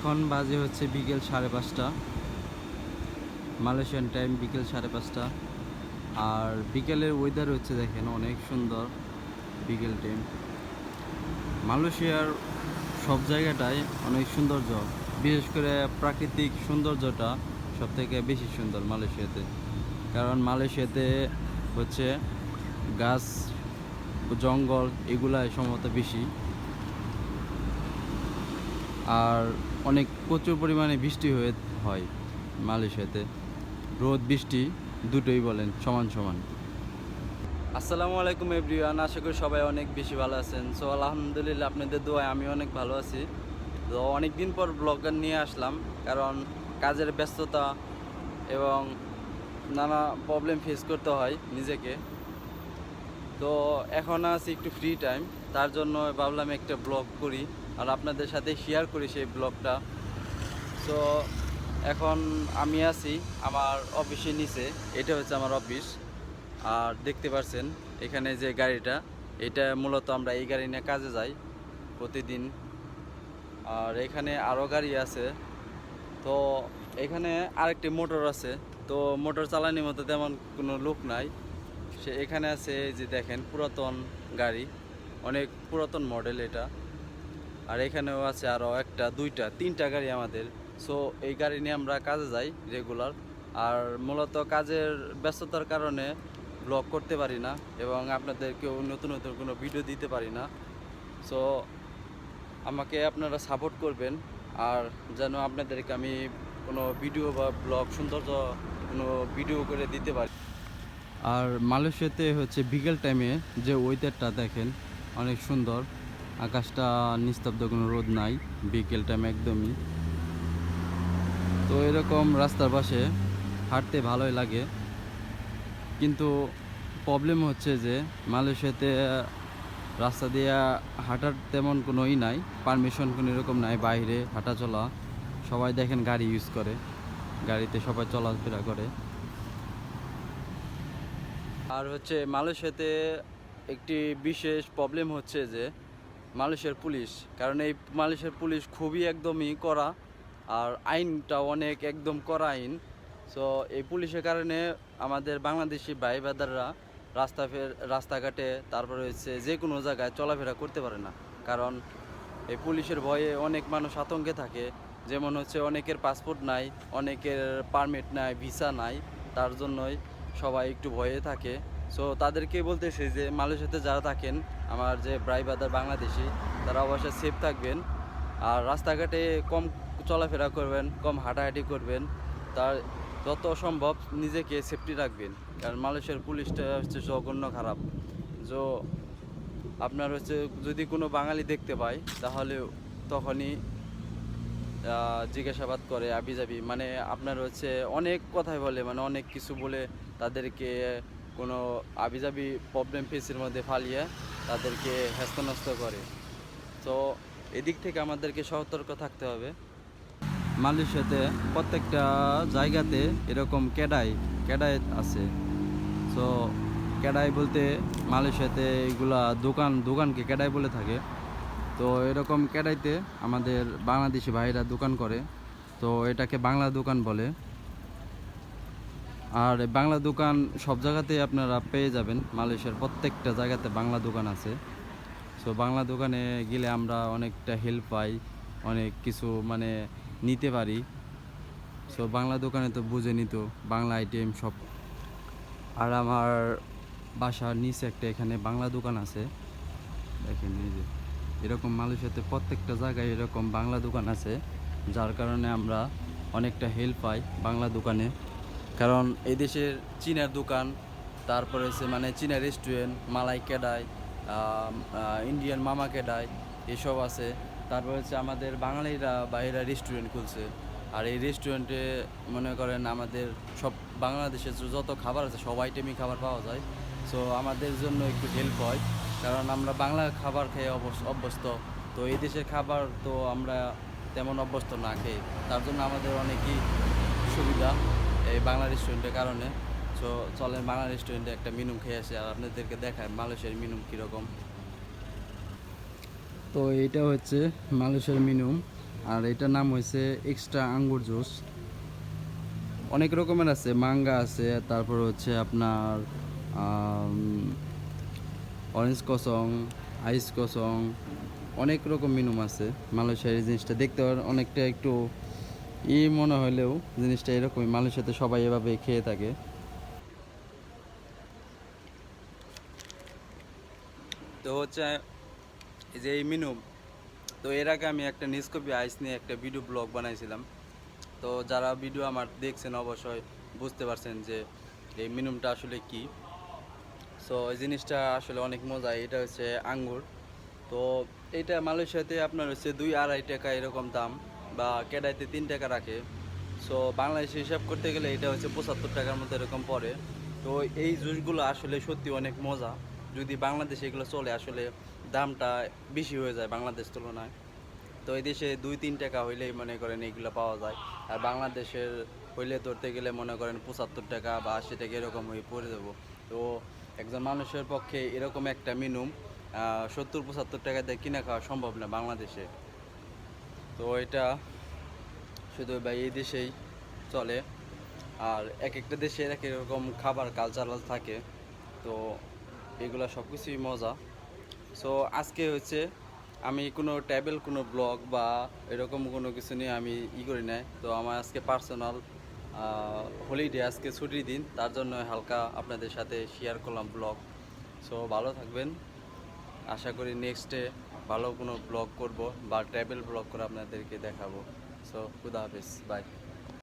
এখন বাজে হচ্ছে বিকেল সাড়ে পাঁচটা। মালয়েশিয়ান টাইম বিকেল সাড়ে পাঁচটা। আর বিকেলের ওয়েদার হচ্ছে দেখেন অনেক সুন্দর বিকেল টাইম মালয়েশিয়ার সব জায়গাটাই অনেক সৌন্দর্য। বিশেষ করে প্রাকৃতিক সৌন্দর্যটা সব থেকে বেশি সুন্দর মালয়েশিয়াতে। কারণ মালয়েশিয়াতে হচ্ছে গাছ, জঙ্গল এগুলাই সম্ভবত বেশি। আর অনেক প্রচুর পরিমাণে বৃষ্টি হয়ে হয় মালয়েশিয়াতে। রোদ, বৃষ্টি দুটোই বলেন, সমান সমান। আসসালামু আলাইকুম এভরিওয়ান, আশা করি সবাই অনেক বেশি ভালো আছেন। সো, আলহামদুলিল্লাহ আপনাদের দোয়ায় আমি অনেক ভালো আছি। তো অনেক দিন পর ব্লগার নিয়ে আসলাম, কারণ কাজের ব্যস্ততা এবং নানা প্রবলেম ফেস করতে হয় নিজেকে। তো, এখন আছি একটু ফ্রি টাইম তার জন্য ভাবলাম একটা ব্লগ করি। আর আপনাদের সাথে শেয়ার করি সেই ব্লগটা তো এখন আমি আছি আমার অফিসের নিচে, এটা হচ্ছে আমার অফিস আর দেখতে পাচ্ছেন এখানে যে গাড়িটা, এটা মূলত আমরা এই গাড়ি নিয়ে কাজে যাই প্রতিদিন। আর এখানে আরও গাড়ি আছে। তো এখানে আরেকটি মোটর আছে। তো মোটর চালানোর মতো তেমন কোনো লোক নাই। সে এখানে আছে যে দেখেন পুরাতন গাড়ি। অনেক পুরাতন মডেল এটা। আর এখানেও আছে আরও একটা, দুইটা, তিনটা গাড়ি আমাদের। সো এই গাড়ি নিয়ে আমরা কাজে যাই রেগুলার আর মূলত কাজের ব্যস্ততার কারণে ব্লগ করতে পারি না এবং আপনাদেরকেও নতুন নতুন কোনো ভিডিও দিতে পারি না। সো আমাকে আপনারা সাপোর্ট করবেন। আর যেন আপনাদেরকে আমি কোনো ভিডিও বা ব্লগ সৌন্দর্য কোনো ভিডিও করে দিতে পারি। আর মালয়েশিয়াতে হচ্ছে বিকেল টাইমে যে ওয়েদারটা দেখেন, অনেক সুন্দর। আকাশটা নিস্তব্ধ, কোনো রোদ নাই, বিকেল টাইম একদমই। তো এরকম রাস্তার পাশে হাঁটতে ভালোই লাগে। কিন্তু প্রবলেম হচ্ছে যে, মালয়েশিয়াতে রাস্তা দিয়ে হাঁটার তেমন কোনো ই নাই পারমিশন কোনো এরকম নাই, বাইরে হাঁটা চলা। সবাই দেখেন গাড়ি ইউজ করে, গাড়িতে সবাই চলাফেরা করে। আর হচ্ছে মালয়েশিয়াতে একটি বিশেষ প্রবলেম হচ্ছে যে মালয়েশিয়ার পুলিশ, কারণ এই মালয়েশিয়ার পুলিশ খুবই একদমই কড়া আর আইনটা অনেক একদম কড়া আইন। সো এই পুলিশের কারণে আমাদের বাংলাদেশি ভাই বাদাররা রাস্তা ফের, রাস্তাঘাটে, তারপরে হচ্ছে যে কোনো জায়গায় চলাফেরা করতে পারে না। কারণ এই পুলিশের ভয়ে অনেক মানুষ আতঙ্কে থাকে। যেমন হচ্ছে অনেকের পাসপোর্ট নাই, অনেকের পারমিট নাই, ভিসা নাই, তার জন্যই সবাই একটু ভয়ে থাকে। সো তাদেরকে বলতেছি যে মালয়েশিয়াতে যারা থাকেন, আমার যে ব্রাই বাদার বাংলাদেশি, তারা অবশ্যই সেফ থাকবেন। আর রাস্তাঘাটে কম চলাফেরা করবেন, কম হাঁটাহাঁটি করবেন, তার যত সম্ভব নিজেকে সেফটি রাখবেন। কারণ মালয়েশিয়ার পুলিশটা হচ্ছে জঘন্য খারাপ। যো আপনার হচ্ছে যদি কোনো বাঙালি দেখতে পায়, তাহলে তখনই জিজ্ঞাসাবাদ করে আবিজাবি মানে আপনার হচ্ছে অনেক কথাই বলে মানে অনেক কিছু বলে তাদেরকে কোনো আবিজাবি প্রবলেম ফেসের মধ্যে ফালিয়ে তাদেরকে হেস্তনস্ত করে। তো এদিক থেকে আমাদেরকে সতর্ক থাকতে হবে। মালয়েশিয়াতে প্রত্যেকটা জায়গাতে এরকম ক্যাডাই ক্যাডাই আছে। তো ক্যাডাই বলতে মালয়েশিয়াতে এগুলা দোকান, দোকানকে ক্যাডাই বলে থাকে। তো এরকম ক্যাডাইতে আমাদের বাংলাদেশি ভাইরা দোকান করে। তো এটাকে বাংলা দোকান বলে। আর বাংলা দোকান সব জায়গাতেই আপনারা পেয়ে যাবেন। মালয়েশিয়ার প্রত্যেকটা জায়গাতে বাংলা দোকান আছে। সো বাংলা দোকানে গেলে আমরা অনেকটা হেল্প পাই, অনেক কিছু মানে নিতে পারি। সো বাংলা দোকানে তো বুঝে নিত, বাংলা আইটেম সব। আর আমার বাসার নিচে একটা এখানে বাংলা দোকান আছে। দেখেন এই যে, এরকম মালয়েশিয়াতে প্রত্যেকটা জায়গায় এরকম বাংলা দোকান আছে, যার কারণে আমরা অনেকটা হেল্প পাই বাংলা দোকানে। কারণ এই দেশের চীনের দোকান, তারপরে হচ্ছে মানে চীনা রেস্টুরেন্ট মালাই কেডাই ইন্ডিয়ান মামা কেডাই, এসব আছে। তারপর হচ্ছে আমাদের বাঙালিরা বাইরে রেস্টুরেন্ট খুলছে। আর এই রেস্টুরেন্টে মনে করেন আমাদের সব বাংলাদেশের যত খাবার আছে, সব আইটেমই খাবার পাওয়া যায়। সো আমাদের জন্য একটু হেল্প হয়। কারণ আমরা বাংলা খাবার খেয়ে অভ্যস- অভ্যস্ত। তো এই দেশের খাবার তো আমরা তেমন অভ্যস্ত না খেয়ে, তার জন্য আমাদের অনেকই সুবিধা। এই বাংলা রেস্টুরেন্টের কারণে সো চলেন বাংলা রেস্টুরেন্টে একটা মিনুম খেয়ে আসি আর আপনাদেরকে দেখায় মালয়েশিয়ার মিনুম কীরকম। তো এইটা হচ্ছে মালয়েশিয়ার মিনুম আর এটার নাম হয়েছে এক্সট্রা আঙ্গুর জুস। অনেক রকমের আছে, মাঙ্গা আছে, তারপর হচ্ছে আপনার অরেঞ্জ কসং আইস কসং অনেক রকম মিনুম আছে মালয়েশিয়ার এই জিনিসটা। দেখতে অনেকটা একটু ই মনে হলেও জিনিসটা এরকমই মালয়েশিয়াতে সবাই এভাবে খেয়ে থাকে। তো হচ্ছে, এই যে এই মিনু, তো এর আগে আমি একটা নিস্কপি আইস নিয়ে একটা ভিডিও ব্লগ বানাইছিলাম। তো যারা ভিডিও আমার দেখছেন অবশ্যই বুঝতে পারছেন যে এই মিনুমটা আসলে কি। সো এই জিনিসটা আসলে অনেক মজা এটা হচ্ছে আঙ্গুর। তো এইটা মালয়েশিয়াতে আপনার হচ্ছে দুই আড়াই টাকা এরকম দাম। বা কেডাইতে তিন টাকা রাখে। সো বাংলাদেশে হিসাব করতে গেলে এটা হচ্ছে পঁচাত্তর টাকার মতো এরকম পড়ে। তো এই জুসগুলো আসলে সত্যি অনেক মজা। যদি বাংলাদেশে এগুলো চলে, আসলে দামটা বেশি হয়ে যায় বাংলাদেশ তুলনায়। তো এই দেশে দুই, তিন টাকা হইলেই মনে করেন এইগুলো পাওয়া যায়। আর বাংলাদেশের হইলে ধরতে গেলে মনে করেন পঁচাত্তর টাকা বা আশি টাকা এরকম হয়ে পড়ে দেবো তো একজন মানুষের পক্ষে এরকম একটা মিনুম সত্তর, পঁচাত্তর টাকা দিয়ে কিনে খাওয়া সম্ভব না বাংলাদেশে। তো এটা শুধু বা এই দেশেই চলে। আর এক একটা এক এক রকম খাবার কালচারাল থাকে। তো এগুলো সব কিছুই মজা। সো আজকে হচ্ছে আমি কোনো ট্যাবেল কোনো ব্লগ বা এরকম কোনো কিছু নিয়ে আমি ই করি নাই। তো আমার আজকে পার্সোনাল হলিডে আজকে ছুটির দিন। তার জন্য হালকা আপনাদের সাথে শেয়ার করলাম ব্লগ সো ভালো থাকবেন। আশা করি নেক্সটে ভালো কোনো ব্লগ করব বা ট্রাভেল ব্লগ করে আপনাদেরকে দেখাবো। সো খুদা হাফেজ বাই